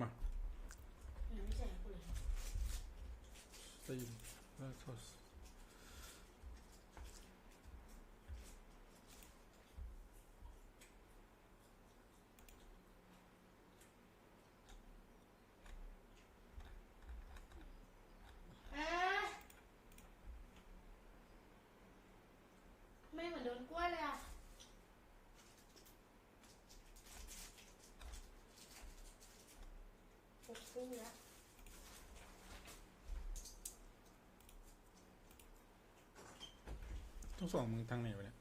มายังไม่ใช่กูเลยได้ยินแล้วโทษเอ๊ะไม่เหมือนโดนกล้วยเลยอะ ปกปุ้งแล้วต้องส่งมึงทางไหนวะเนี่ย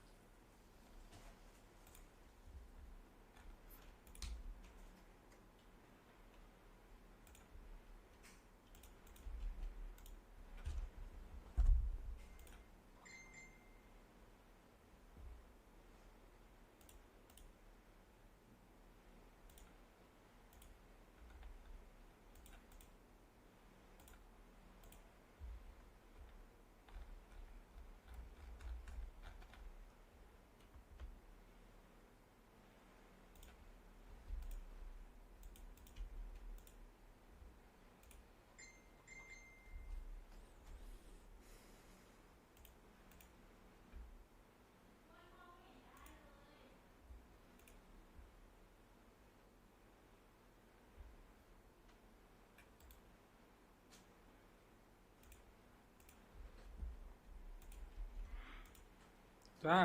จ้า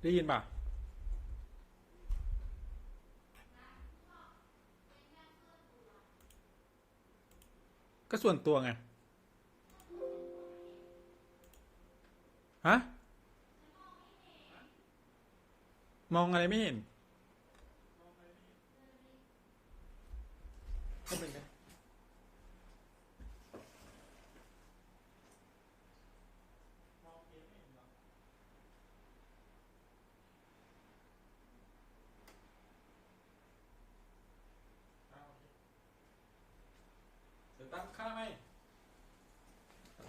ได้ยินป่ะก็ส่วนตัวไง ฮะ มองอะไรไม่เห็นก็เป็นไง เดี๋ยวตั้งค่าไหม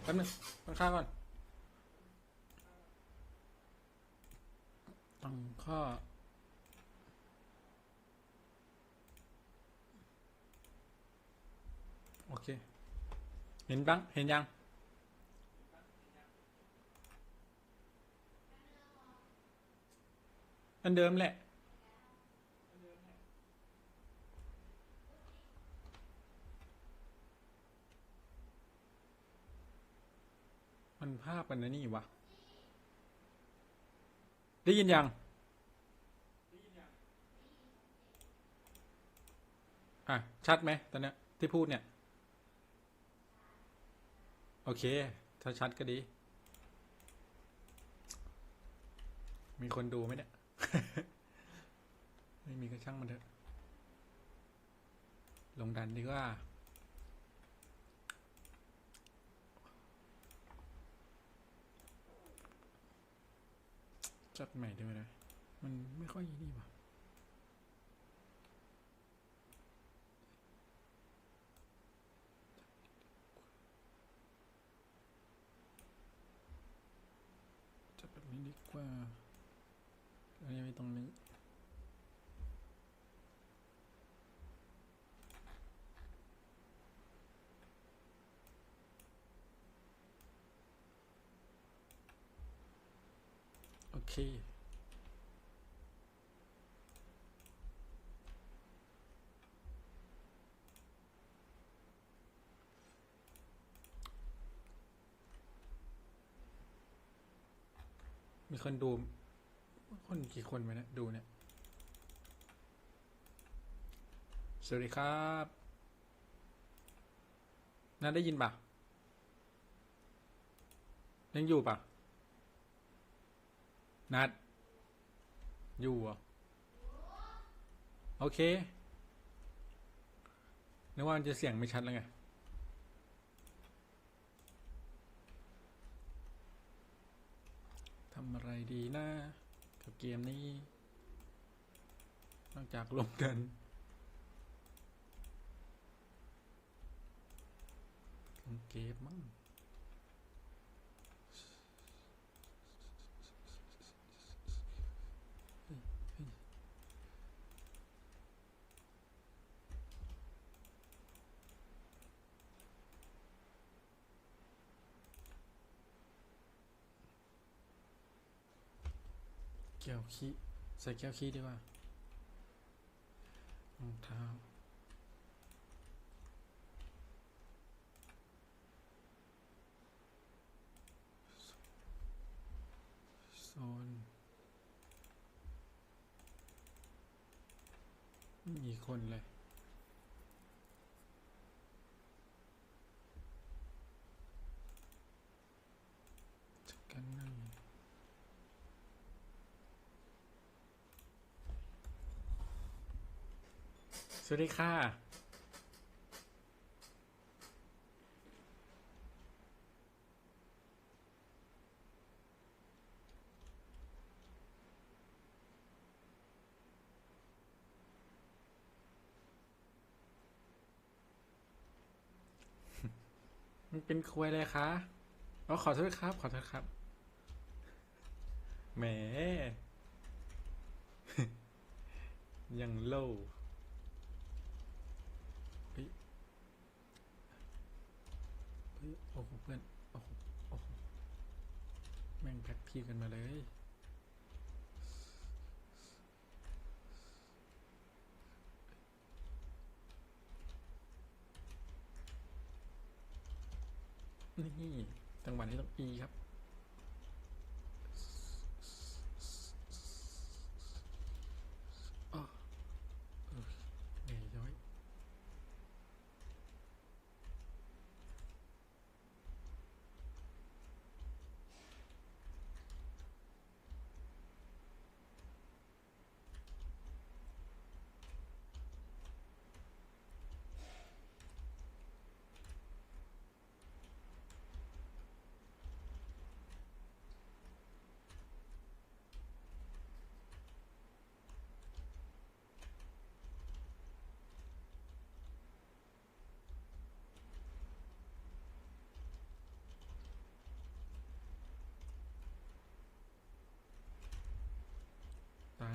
แป๊บนึงตั้งค่าก่อนตั้งค่าโอเค เห็นบ้าง เห็นยัง อันเดิมแหละ มันภาพมันนะนี่วะ ได้ยินยัง อะ ชัดไหมตอนเนี้ยที่พูดเนี่ย โอเค ถ้าชัดก็ดี มีคนดูไหมเนี่ย ไม่มีก็ช่างมันเถอะ ลงดันดีกว่า จัดใหม่ด้วยนะ มันไม่ค่อยนี่ว่ะจัดแบบนี้ดีกว่าอันนี้ไม่ตรงนี้ เคมีคนดู คนกี่คนไหมเนี่ยดูเนี่ย สวัสดีครับน่าได้ยินปะยังอยู่ปะ นัด อยู่เหรอโอเค นึกว่ามันจะเสียงไม่ชัดแล้วไง ทำอะไรดีนะกับเกมนี้ นอกจากลงกันลงเกมมั้ง แก้วขี้ใส่แก้วขี้ดีกว่ารองเท้าโซนมีคนเลยจัดกันน่อย สวัสดีค่ะ มันเป็นควยเลยคะอ๋อขอโทษครับ ขอโทษครับ แหม ยังโล่เฮ้ยเฮ้ย โอ้โห เพื่อน โอ้โหโอ้โหแม่งแพ็คทีมกันมาเลยนี่จังหวะนี้ต้องอีครับ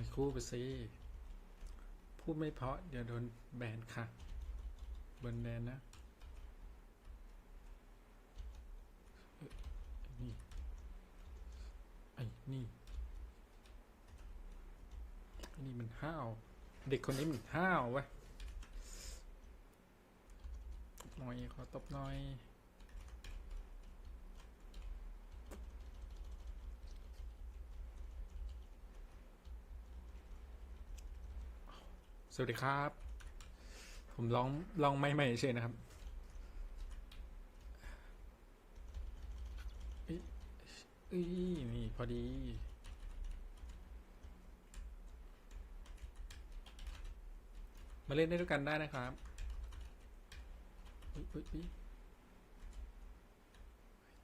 ายคู่ไปสิพูดไม่เพาะเดี๋ยวโดนแบนค่ะบนแบนนะเอ้ยนี่ไอ้นี่นี่มันห้าว เด็กคนนี้มันห้าววะหน่อยขอตบหน่อย สวัสดีครับ ผมลองลองไม่ใหม่เฉยนะครับอุ้ยนี่พอดี มาเล่นได้ด้วยกันได้นะครับเฮ้ยเฮ้ยเฮ้ย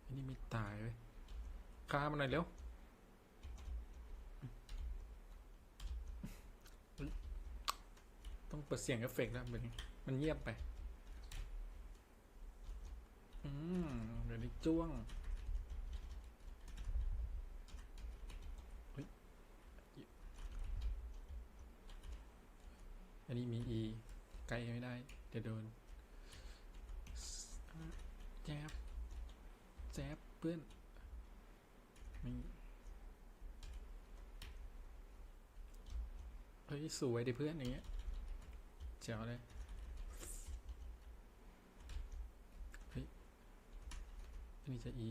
นนี้ไม่ตายเว้ยฆ่ามันหน่อยเร็ว ต้องเปิดเสียงเอฟเฟกต์แล้วมันมันเงียบไป อืมเดี๋ยวนี้จ้วงอันนี้มีอีไกลไม่ได้ เดี๋ยวโดนแจ๊บแจ๊บเพื่อนม่เฮ้ยสวยดิเพื่อนอย่างเงี้ย เจ๋วเลยเฮ้ยอันนี้จะอี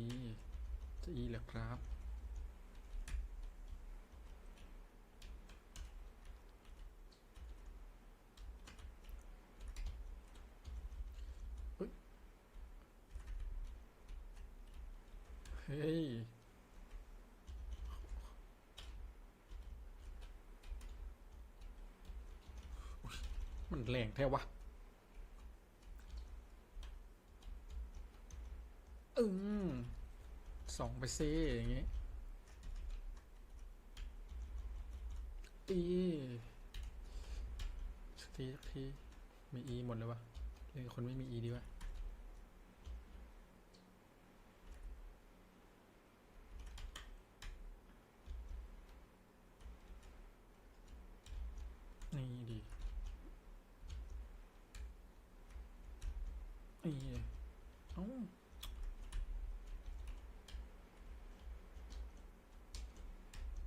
จะอีเหรอครับเฮ้ย เฮ้ย มัน แรงแท้วะอืมสองไปเซ่อย่างงี้อีสักทีสักทีมีอีหมดเลยวะเล่นกับคนไม่มีอีดีวะนี่ดีอีเอ้า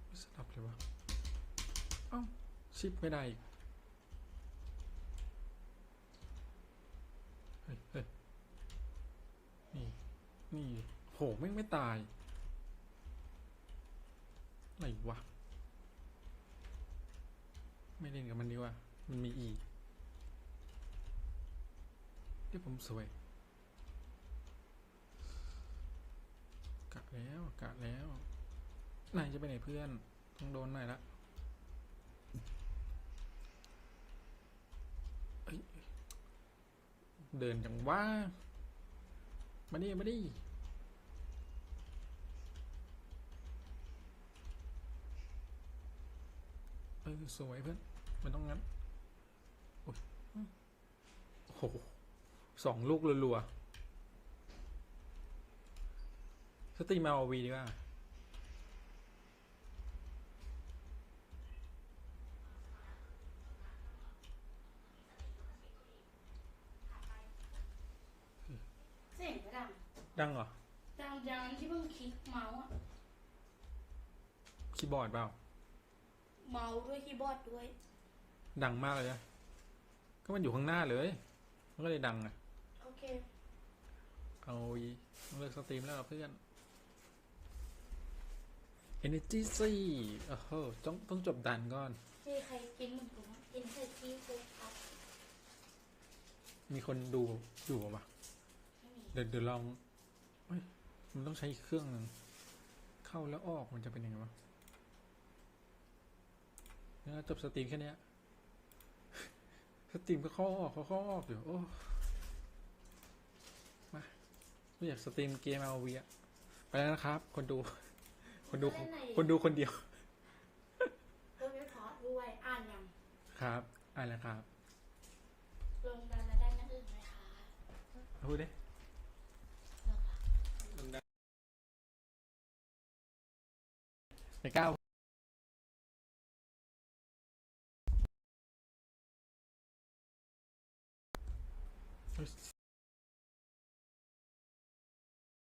ไม่สลับเลยวะ ชิปไม่ได้อีกเฮ้ยเฮ้ยนี่ นี่โหแม่ไม่ตาย อะไหนวะ ไม่เล่นกับมันดีกว่า มันมีอีกที่ผมสวยกะแล้วกะแล้วนายจะไปไหนเพื่อน ต้องโดนหน่อยละเอ้ย เดินจังว่ามาดิมาดิเออสวยเพื่อนมันต้องงั้น โอ้ยโอ้โหสองลูกรัวๆสตรีมเอาวีดีกว่า เสียงก็ดั งดังเหรอดังดังที่เพิ่งคลิกเมาส์อะคีย์บอร์ดเปล่า เมาส์ด้วยคีย์บอร์ดด้วย ดังมากเลยนะก็มันอยู่ข้างหน้าเลย มันก็เลยดังอะโอเค เอาอีต้องเลิกสตรีมแล้วเหรอเพื่อน Energy สี่เออเฮ้อต้องต้องจบดันก่อนที่ใครกินเหมือนผมอะกินใส่ที่เลยครับมีคนดูอยู่ปะไม่มี เดี๋ยวเดี๋ยวลองเฮ้ย มันต้องใช้อีกเครื่องหนึ่งเข้าแล้วออกมันจะเป็นยังไงวะเนี่ยจบสตรีมแค่เนี้ยสตรีมก็เข้าออกเขาเข้าออกอยู่โอ้มาไม่อยากสตรีมเกมเอาวีอะไปแล้วนะครับ คนดู คนดูเล่นไหนคนดูคนเดียวเพิ่มไม่พอด้วยอ่านยังครับอ่านแล้วครับลงดันแล้วได้นั่นอื่นไหมคะพูดดิ เลิกละ ไม่กล้า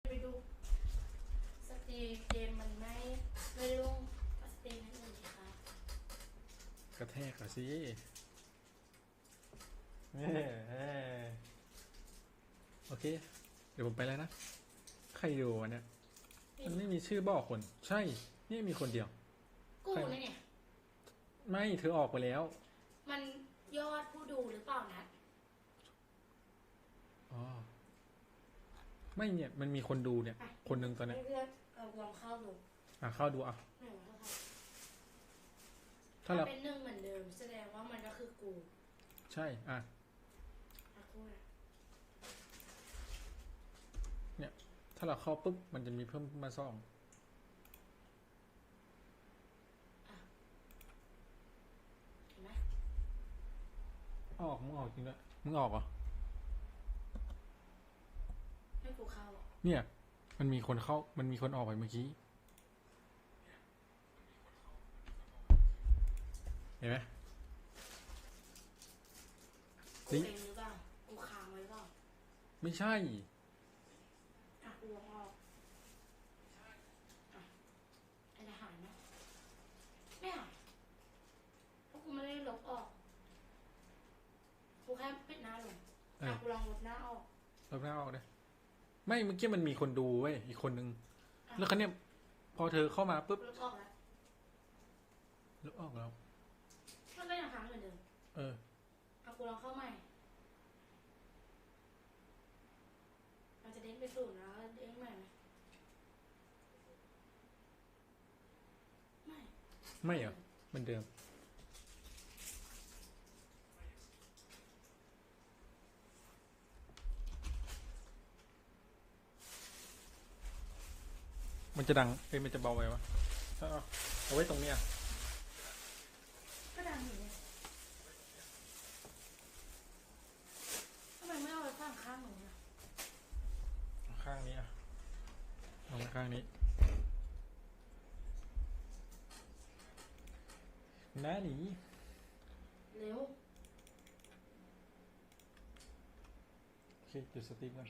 ไปดูสตรีมเกมมันไม่ไม่ลงก็สตรีมนั่นอื่นสิคะกระแทกอะสิเอ้ยโอเค เดี๋ยวผมไปแล้วนะ ใครดูวะเนี่ย มันไม่มีชื่อบอกคน ใช่ นี่มีคนเดียว กูเลยเนี่ย ไม่เธอออกไปแล้ว มันยอดผู้ดูหรือเปล่านะอ๋อไม่เนี่ย มันมีคนดูเนี่ยอะคนหนึ่งตอนเนี้ยเพื่อนๆเอาลองเข้าดูอะเข้าดูอะหนึ่งแล้วค่ะถ้าเราเป็นหนึ่งเหมือนเดิม แสดงว่ามันก็คือกูใช่ อะ อะกูนะถ้าเราเข้าปุ๊บมันจะมีเพิ่มมาซ่อง เห็นไหม ออกมึงออกจริงด้วยมึงออกเหรอให้กูเข้าอะเนี่ย มันมีคนเข้า มันมีคนออกไปเมื่อกี้เห็นไหม กูจริง เองหรือเปล่ากูค้างไว้เปล่าไม่ใช่ อะกูลองออกอะไอ้ทหารนะไม่หายเพราะกูไม่ได้ลบออกกู แค่ปิดหน้าลงเออะอกูลองลบหน้าออก ลบหน้าออกเลยไม่เมื่อกี้มันมีคนดูเว้ยอีกคนนึงอะแล้วเขาเนี่ยพอเธอเข้ามาปุ๊บลบออกแล้วลบออกแล้ว มันก็ยังค้างเหมือนเดิมเออ อะกูลองเข้าใหม่ มันจะเด้งไปศูนย์แล้วเด้งใหม่ไหมไม่ไม่เหรอเหมือนเดิม มันจะดังเอ้ยมันจะเบาไปวะเอาเอาเอาไว้ตรงเนี้ยก็ดังอยู่เนี่ยทำไมไม่เอาไปข้างข้างหนูนะข้างนี้อะเอาไว้ข้างนี้น้าหนีเร็วโอเคจุดสติ๊กก่อน